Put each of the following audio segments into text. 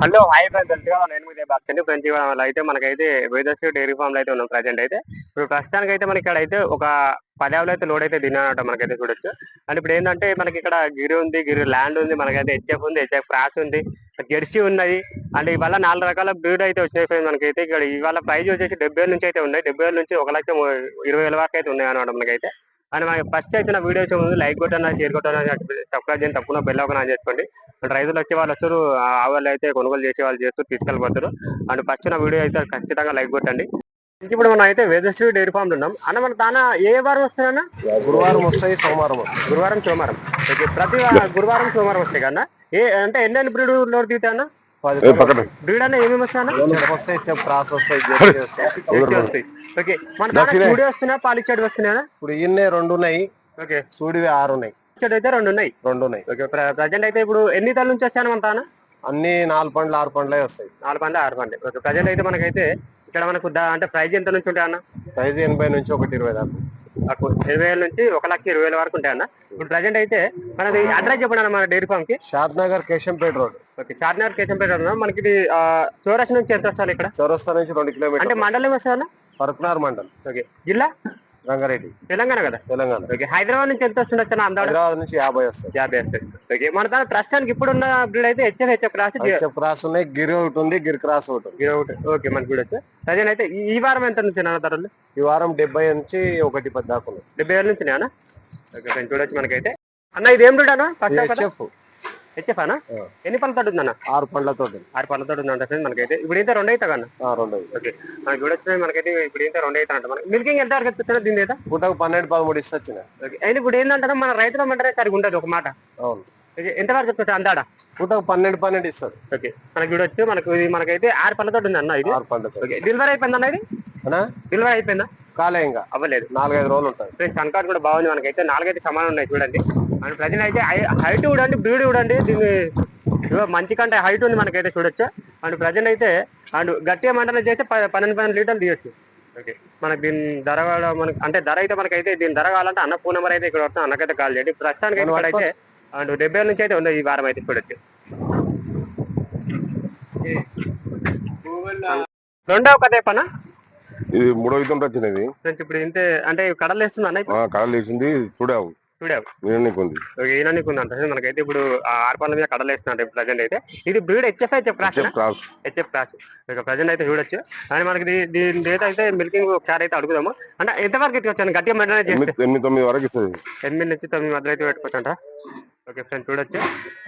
Hello hi friends తెలుసుగా నేను మీద భక్తి ఫ్రెండ్స్ వల్ల అయితే మనకైతే వేదశ్రీ డైరీ ఫామ్లో అయితే ఉన్నాం ప్రజెంట్ అయితే. ఇప్పుడు ప్రస్తుతానికి అయితే మనకి ఇక్కడ అయితే ఒక పదావులు అయితే లోడ్ అయితే తిన్నానట మనకైతే చూడొచ్చు. అండ్ ఇప్పుడు ఏంటంటే మనకి ఇక్కడ గిరి ఉంది గిరి ల్యాండ్ ఉంది మనకైతే హెచ్ఎఫ్ ఉంది హెచ్ఎఫ్ క్రాస్ ఉంది జెర్సీ ఉన్నది. అండ్ ఇవాళ నాలుగు రకాల బ్రీడ్ అయితే వచ్చినాయి ఫ్రెండ్స్ మనకైతే. ఇక్కడ ఇవాళ ప్రైజ్ వచ్చేసి డెబ్బై వేల నుంచి అయితే ఉన్నాయి. డెబ్బై వేల నుంచి ఒక లక్ష ఇరవై వేల వరకు అయితే ఉన్నాయి అనమాట మనకైతే. అండ్ మనకి ఫస్ట్ అయితే నా వీడియో వచ్చే ముందు లైక్ కొట్టాను షేర్ కొట్టాను సబ్స్క్రైబ్ చేయండి తప్పకుండా బెల్ ఒక చేసుకోండి. రైతులు వచ్చే వాళ్ళు వస్తారు ఆ ఆవులు అయితే కొనుగోలు చేసే వాళ్ళు చేస్తూ తీసుకెళ్ళిపోతారు. అండ్ ఫస్ట్ నా వీడియో అయితే ఖచ్చితంగా లైక్ కొట్టండి. ఇప్పుడు మనం అయితే వేదశ్రీ డైరీ ఫామ్ ఉన్నాం. అన్న మన దాన ఏ వారం వస్తుందన్న గురువారం వస్తాయి సోమవారం వస్తాయి. గురువారం సోమవారం. ఓకే ప్రతి గురువారం సోమవారం వస్తాయి కన్నా ఏ అంటే ఎన్ని బ్రీడ్ లోడ్ అన్న? పక్కన బ్రీడ్ అన్న ఏమేమి వస్తాయి క్రాస్ వస్తాయి ఓకే మన దాన నచ్చినాయి. చూడే వస్తున్నా పాలిచ్చాడు వస్తున్నాయా ఇప్పుడు ఇన్నే రెండు ఉన్నాయి. ఓకే. సూడివి ఆరు ఉన్నాయి. ఇచ్చాడు అయితే రెండు ఉన్నాయి. రెండు ఉన్నాయి ఓకే ప్రజెంట్ అయితే ఇప్పుడు ఎన్ని తల నుంచి వచ్చాను తాన? అన్ని నాలుగు పండ్లు ఆరు పండ్లే వస్తాయి. నాలుగు పంది ఆరు పంది ఓకే ప్రజెంట్ అయితే మనకైతే ఇక్కడ మనకు అంటే ప్రైజ్ ఎంత నుంచి ఉంటాయి అన్న ఐదు ఎనభై నుంచి ఒకటి ఇరవై దాకా. ఇరవై వేల నుంచి ఒక లక్ష ఇరవై వేల వరకు ఉంటాయి అన్న ఇప్పుడు ప్రజెంట్ అయితే మనది అడ్రస్ చెప్పండి అన్న మన డైరీ ఫామ్కి. Shadnagar Keshampet road. Okay Charminar Keshampet అన్న. మనకి ఇది చౌరస్తా నుంచి ఎంత వస్తారు ఇక్కడ? చౌరస్తా నుంచి రెండు అంటే కిలోమీటర్ మండలం వస్తుంది అన్న పరకునార్ మండల్. ఓకే జిల్లా? రంగారెడ్డి. తెలంగాణ కదా? తెలంగాణ. ఓకే హైదరాబాద్ నుంచి ఎంత వస్తుంది వచ్చాను అందాడు? హైదరాబాద్ నుంచి యాభై వస్తాయి యాభై వస్తుంది. ఓకే మన దాని ప్రస్తుతానికి ఇప్పుడున్న బ్రీడ్ అయితే హెచ్ఎఫ్ హెచ్ఎఫ్ రాసి చెప్ క్రాస్ ఉన్నాయి గిరి ఒకటి ఉంది గిరి క్రాస్ ఒకటి ఇరవై ఒకటి. ఓకే మనకి బ్రీడ్ వచ్చి. ప్రజెంట్ అయితే ఈ- వారం ఎంత నుంచి ధరలు? ఈ వారం డెబ్బై నుంచి ఒకటి పది దాకా ఉన్నాయి. డెబ్బై వేల నుంచి అన్న ఓకే చూడొచ్చు మనకైతే. అన్న ఇది ఏం బ్రీడ్ అన్న? హెచ్ఎఫ్. హెచ్ఎఫ్ అన్న ఆ. ఎన్ని పళ్ళతో ఉందన్న ఆరు పండ్లతో ఆరు పళ్ళతో ఉందంట ఫ్రెండ్ మనకైతే. ఇప్పుడు అయితే రెండు అవుతా కన్నా రెండు. ఓకే. మనకి చూడొచ్చు మనకైతే ఇప్పుడు అయితే రెండు అవుతా అంట మిల్కింగ్ ఎంత వరకు ఎత్తుతున్నా దీని అయితే పూటకు పన్నెండు పదమూడు ఇస్తే వచ్చినాయి ఓకే. అయినా ఇప్పుడు ఏంటంటే మన రైతుల మంటనే సరిగా ఉండదు ఒక మాట. అవును. ఎంత వరకు చెప్తా అందాడా? పూటకు పన్నెండు పన్నెండు ఇస్తారు ఓకే. మనకి చూడొచ్చు మనకు ఇది మనకైతే ఆరు పళ్ళతో ఉంది అన్న ఇది. ఆరు పండ్లతో ఓకే. డెలివరీ అయిపోయిందా అన్న? ఇది? డెలివరీ అయిపోయిందా? కాలే ఇంకా. అవ్వలేదు. నాలుగైదు రోజులు ఉంటుంది ఫ్రెండ్స్ సన్కార్ కూడా బాగుంది మనకైతే. నాలుగైతే సమానం ఉన్నాయి చూడండి. అండ్ ప్రజెంట్ అయితే హైట్ చూడండి బ్రీడ్ చూడండి. దీన్ని మంచి కంటే హైట్ ఉంది మనకైతే చూడొచ్చు. అండ్ ప్రజెంట్ అయితే అండ్ గట్టిగా మంటలు చేస్తే పన్నెండు పన్నెండు లీటర్లు తీయొచ్చు. ఓకే. మనకి దీని ధర మనకి అంటే ధర అయితే మనకైతే దీని ధర కావాలంటే అన్న ఫోన్ నెంబర్ అయితే ఇక్కడ వస్తాం అన్నకైతే కాల్ చేయండి. ప్రస్తుతానికి అయితే ఇక్కడైతే అండ్ డెబ్బై నుంచి అయితే ఉంది ఈ వారం అయితే చూడొచ్చు. రెండవ కథ పన ఇది మూడో విధం వచ్చినది ఫ్రెండ్స్ ఇప్పుడు ఇంతే అంటే కడలు వేస్తుంది అన్న కళలు వేసింది చూడావు చూడావు? ఉంది ఓకే, మనకైతే ఇప్పుడు ఆ ఆర్పాల మీద కడలేస్తున్నారు ప్రజెంట్ అయితే. ఇది breed HF HF cross HF cross ఇక ప్రజెంట్ అయితే చూడొచ్చు. కానీ మనకి దీని డేట్ అయితే మిల్కింగ్ ఒకసారి అయితే అడుగుదాము. అంటే ఎంతవరకు ఇట్టుకొచ్చాను గట్టిగా మెయింటైన్ చేస్తే? ఎనిమిది తొమ్మిది వరకు ఇస్తుంది. ఎనిమిది నుంచి తొమ్మిది మధ్యలో అయితే పెట్టుకోవచ్చంట ఓకే ఫ్రెండ్ చూడొచ్చు.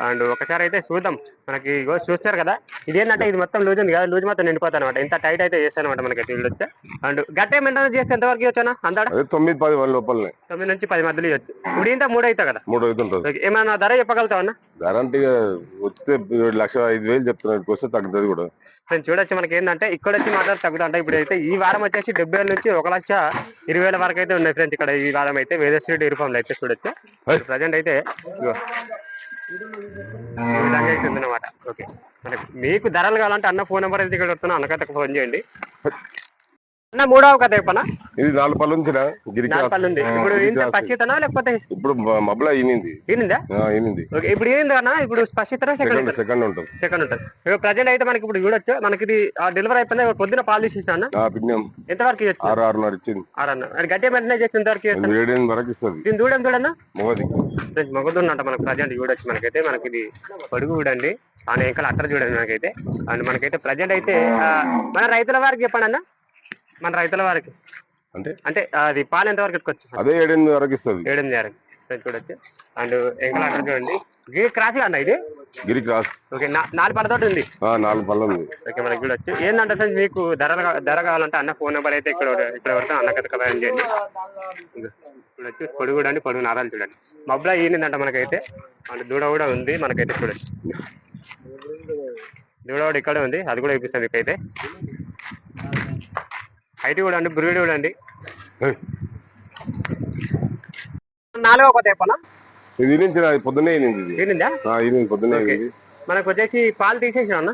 అండ్ ఒకసారి అయితే చూద్దాం. మనకి ఇగో చూస్తారు కదా ఇదేంటంటే ఇది మొత్తం లూజ్ ఉంది కదా లూజ్ మొత్తం నిండిపోతాను అనమాట ఇంత టైట్ అయితే చేస్తాను అనమాట మనకి చూడొచ్చు. అండ్ గట్టిగా మెయింటైన్ చేస్తే ఎంతవరకు వచ్చానా అందాడ? అదే తొమ్మిది పది లోపలనే. తొమ్మిది నుంచి పది మధ్యలో ఇవ్వచ్చు. ఇప్పుడు ఇంత మూడు అవుతా కదా. మూడో ఓకే ఏమైనా ధర చెప్పగలుగుతావన్నా గ్యారంటీగా వస్తే ఏడు లక్ష ఐదు వేలు చెప్తున్నాడు వస్తే తగ్గుతుంది కూడా. నేను చూడొచ్చు మనకి ఏంటంటే ఇక్కడ వచ్చి మాత్రం తగ్గుతా అంటే ఇప్పుడు అయితే ఈ వారం వచ్చేసి డెబ్బై వేల నుంచి ఒక లక్ష ఇరవై వేల వరకు అయితే ఉన్నాయి ఫ్రెండ్స్ ఇక్కడ ఈ వారం అయితే. వేదశ్రీ డైరీ ఫామ్లో అయితే చూడొచ్చు. ప్రజెంట్ అయితే. ఈ విధంగా అయితే ఉందన్నమాట. ఓకే. మనకి మీకు ధరలు కావాలంటే అన్న ఫోన్ నెంబర్ అయితే ఇక్కడ వస్తున్నా అన్నకైతే ఫోన్ చేయండి. అన్న మూడవ కథ చెప్పనా? ఇది నాలుగు పళ్ళు ఉంచిన నాలుగు ఉంది. ఇప్పుడు ఇంత. పచ్చితనా లేకపోతే? ఇప్పుడు మబ్బుల ఈనింది ఈనిందా ఓకే ఇప్పుడు ఏంది అన్న? ఇప్పుడు స్పష్టతనా సెకండ్ సెకండ్ సెకండ్ ఉంటుంది. సెకండ్ ఉంటుంది. ఇక ప్రజెంట్ అయితే మనకి ఇప్పుడు చూడొచ్చు. మనకి ఇది డెలివరీ అయిపోయింది? ఇప్పుడు పొద్దున పాలు తీసేసిన అన్న? ఎంతవరకు ఇవ్వచ్చు? ఆరు ఆరున్నర ఇచ్చింది. మెయింటైన్ చేసి ఏడు ఎనిమిది వరకు ఇస్తుంది. దీన్ని చూడండి చూడన్నా మొగది. మగదున్నంట మనకు ప్రజెంట్ చూడొచ్చు మనకైతే. మనకి ఇది పొడుగు చూడండి. ఆ ఇంకా అట్టర్ చూడండి మనకైతే. అండ్ మనకైతే ప్రజెంట్ అయితే మన రైతుల వారికి చెప్పండి అన్న. మన రైతుల వారికి. అంటే? అంటే అది పాలు ఎంత వరకు అదే ఏడు ఎనిమిది వరకు ఇస్తుంది. ఏడెనిమిది వరకు. చూడొచ్చు. అండ్ ఇంకా అట్టర్ చూడండి. ఇది క్రాస్ అన్న ఇది? గిరి క్రాస్. ఓకే నాలుగు పడతోటి ఉంది. ఆ, నాలుగు పళ్ళు ఉంది. ఓకే మనకి చూడొచ్చు. ఏంటంటే సార్ మీకు ధర ధర కావాలంటే అన్న ఫోన్ నెంబర్ అయితే ఇక్కడ ఇక్కడ వరకు అన్న కథ చేయండి. ఇదిగో చూడొచ్చు. పొడుగు చూడండి పొడుగు నారాలు చూడండి. మబ్బులా ఈనిందంట మనకైతే. అండ్ దూడ కూడా ఉంది మనకైతే చూడొచ్చు. దూడ కూడా ఇక్కడ ఉంది అది కూడా ఇప్పిస్తుంది ఇకైతే హైట్ కూడా అండి బ్రీడ్ కూడా అండి. నాలుగో కొత్త చెప్పనా ఇది పొద్దున్నే ఈనింది ఈనిందా ఈనింది మనకు వచ్చేసి పాలు తీసేసిన అన్న?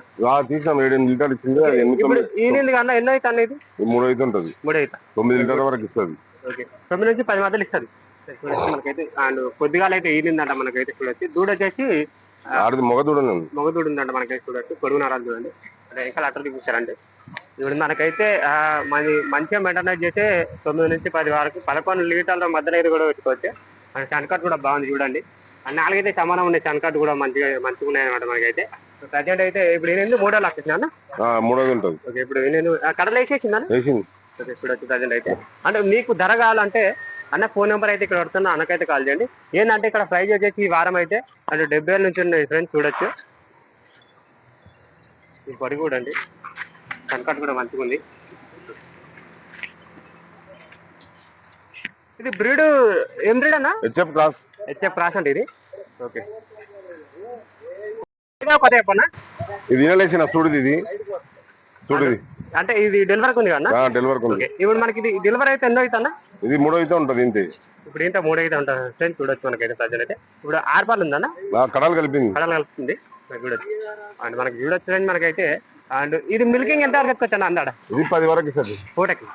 ఏడు ఎనిమిది లీటర్లు ఇచ్చింది ఇప్పుడు ఈనింది ఎన్నో అయితే అన్న ఇది? మూడు అయితే ఉంటుంది. మూడు అయితే తొమ్మిది లీటర్ల వరకు ఇస్తుంది. తొమ్మిది నుంచి పది ఇస్తుంది. మనకైతే అండ్ పొద్దుగాల అయితే ఈనిందంట మనకైతే చూడొచ్చు. దూడ వచ్చేసి ఆడది మొగదూడనే ఉంది. మగదూడు ఉందంట మనకైతే చూడొచ్చు. పొడుగు నరాలు చూడండి. అంటే ఇంకా అట్లా ఇప్పుడు మనకైతే మరి మంచిగా మెయింటైన్ చేస్తే తొమ్మిది నుంచి పది వరకు పదకొండు లీటర్ల మధ్యలో ఇది కూడా పెట్టుకోవచ్చు. మన చనకట్ కూడా బాగుంది చూడండి. నాలుగైతే సమానం ఉన్నాయి చనకట్ కూడా మంచిగా మంచిగా ఉన్నాయి అనమాట మనకైతే. ప్రజెంట్ అయితే ఇప్పుడు నేను మూడో లక్ష మూడోది ఉంటుంది. ఓకే ఇప్పుడు నేను కడలు వేసేసిందా ఓకే ఇప్పుడు వచ్చి ప్రజెంట్ అయితే. అంటే మీకు ధర కావాలంటే అన్న ఫోన్ నెంబర్ అయితే ఇక్కడ పడుతున్నా అన్నకైతే కాల్ చేయండి. ఏంటంటే ఇక్కడ ప్రైజ్ వచ్చేసి ఈ వారం అయితే అంటే డెబ్బై నుంచి ఉన్నాయి ఫ్రెండ్స్ చూడొచ్చు. ఈ పొడి కూడా అండి. కనకట్ కూడా మంచిగా ఉంది. ఇది బ్రీడ్ ఏం బ్రీడ్ అన్న? హెచ్ఎఫ్ క్లాస్ హెచ్ఎఫ్ క్రాస్ అంటే ఇది. ఓకే కొత్త చెప్పన్నా ఇది ఇది. అంటే ఇది డెలివరీ ఉంది కదా డెలివరీ ఉంది. ఇప్పుడు మనకి ఇది డెలివరీ అయితే ఎన్నో అవుతుందా? ఇది మూడో అయితే ఉంటది ఇంతే. ఇప్పుడు ఏంటో మూడు అయితే ఉంటుంది. చూడొచ్చు మనకైతే అయితే ఇప్పుడు ఆరు పాలు ఉందన్న కడాలు కలిపింది. కడలు కలుపుతుంది మనకి చూడొచ్చు అండ్ మనకి చూడొచ్చు ఫ్రెండ్ మనకైతే అండ్ ఇది మిల్కింగ్ ఎంత వరకు అన్న అందాడ ఇది పది వరకు ఇస్తుంది. పూటకి.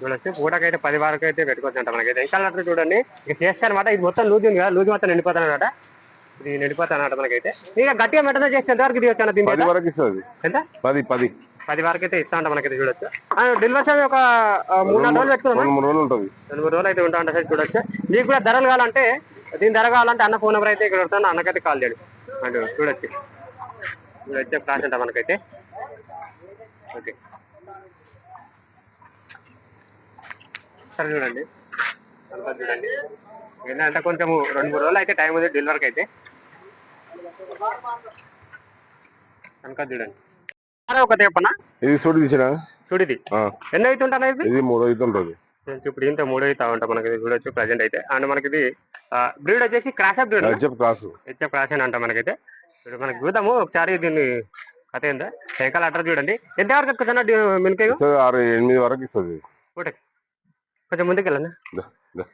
చూడొచ్చు పూటకి అయితే పది వరకు అయితే పెట్టుకోవచ్చు అంట మనకైతే. ఇంకా చూడండి ఇక చేస్తారనమాట ఇది మొత్తం లూజ్ ఉంది కదా లూజ్ మొత్తం నిండిపోతాను అనమాట ఇది నిండిపోతాను అనమాట మనకైతే. ఇక గట్టిగా మెయింటైన్ చేస్తే ఎంత వరకు ఇది వచ్చాను దీని పది వరకు ఇస్తుంది. ఎంత? పది పది. పది వరకు అయితే ఇస్తా ఉంటా మనకైతే చూడొచ్చు. డెలివరీ చార్జ్ ఒక మూడు నాలుగు రోజులు పెట్టుకున్నాం మూడు రోజులు ఉంటది. రెండు మూడు రోజులు అయితే ఉంటా అంటే చూడొచ్చు. మీకు కూడా ధరలు కావాలంటే దీని ధర కావాలంటే అన్న ఫోన్ నెంబర్ అయితే ఇక్కడ ఉంటాను అన్నకైతే కాల్ చేయండి. అండ్ చూడొచ్చు. చూడొచ్చే క్లాస్ అంట మనకైతే. ఓకే. సరే చూడండి. అంతా చూడండి. ఏంటంటే కొంచెం రెండు మూడు రోజులు అయితే టైం ఉంది డెలివరీకి అయితే. కనుక చూడండి. సరే ఒక చెప్పనా? ఇది చూడు తీసిన చూడిది ఎన్ని అయితే ఉంటాను ఇది? ఇది మూడో అయితే ఉంటది. ఫ్రెండ్స్ ఇప్పుడు ఇంత మూడు అయితే ఉంటా మనకి చూడొచ్చు ప్రజెంట్ అయితే. అండ్ మనకి ఇది బ్రీడ్ వచ్చేసి crash up breed HF class HF crash అని అంట మనకైతే. ఇప్పుడు మనకి చూద్దాము ఒకసారి దీన్ని కథ ఏందా. వెనకాల అడ్రస్ చూడండి. ఎంత వరకు ఎక్కుతున్నా ఇస్తుంది ఆరు ఎనిమిది వరకు ఇస్తుంది పూటకి కొంచెం ముందుకు వెళ్ళండి.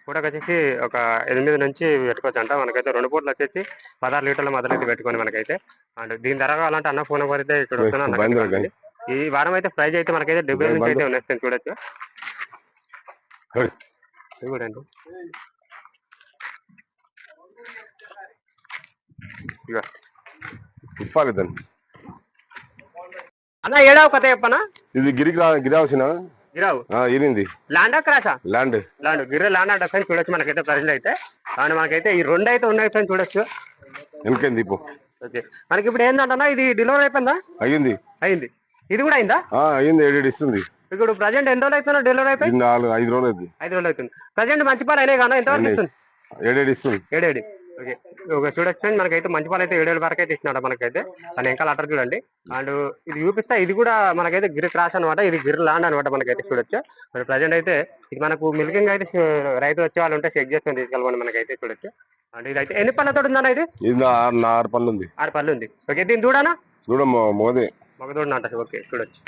పూటకి వచ్చేసి ఒక ఎనిమిది నుంచి పెట్టుకోవచ్చు అంట. మనకైతే రెండు పూటలు వచ్చేసి పదహారు లీటర్ల మొదలు అయితే పెట్టుకోండి మనకైతే. అండ్ దీని ధర కావాలంటే అన్న ఫోన్ అయితే ఇక్కడ వస్తున్నా. ఈ వారం అయితే ప్రైజ్ అయితే మనకైతే డెబ్బై నుంచి అయితే ఉన్నాయి చూడొచ్చు. ఇగో ఇప్పాలి దాన్ని. అన్న ఏడావు కథ చెప్పనా? ఇది గిరికి గిరాల్సిన? గిరావు. ఇరింది ల్యాండా క్రాషా ల్యాండ్. ల్యాండ్. గిర్రె ల్యాండ్ అంటే చూడొచ్చు మనకైతే ప్రజెంట్ అయితే. అండ్ మనకైతే ఈ రెండు అయితే ఉన్నాయి ఫ్రెండ్స్ చూడొచ్చు. వెనకైంది దీపు ఓకే. మనకి ఇప్పుడు ఏంటంటన్నా ఇది డెలివరీ అయిపోయిందా? అయ్యింది. అయింది ఇది కూడా అయిందా? ఆ, అయ్యింది ఏడేడు ఇస్తుంది. ఇప్పుడు ప్రజెంట్ ఎన్ని రోజులు అవుతుందో డెలివరీ అయిపోయి? నాలుగు ఐదు రోజులు ఐదు రోజులు అవుతుంది ప్రజెంట్ మంచి పాలు అయినాయి కానీ ఎంతవరకు. ఇస్తుంది? ఏడేడు ఇస్తుంది. ఏడేడి. ఓకే. ఓకే చూడొచ్చు మనకైతే మంచి పాలు అయితే ఏడేళ్ళ వరకు అయితే ఇచ్చినాడు మనకైతే. దాని ఇంకా అటర్ చూడండి. అండ్ ఇది చూపిస్తా ఇది కూడా మనకైతే గిరి క్రాస్ అనమాట ఇది గిరి లాండ్ అనమాట మనకైతే చూడొచ్చు. మరి ప్రజెంట్ అయితే ఇది మనకు మిల్కింగ్ అయితే రైతు వచ్చే వాళ్ళు ఉంటే చెక్ చేసుకొని తీసుకెళ్ళమని మనకైతే చూడొచ్చు. అండ్ ఇది అయితే ఎన్ని పళ్ళతో ఉందన్న ఇది? ఇది ఆరు పళ్ళు ఉంది. ఆరు పళ్ళు ఉంది. ఓకే దీని చూడనా? చూడ మోదే మగ చూడన అంట ఓకే చూడొచ్చు.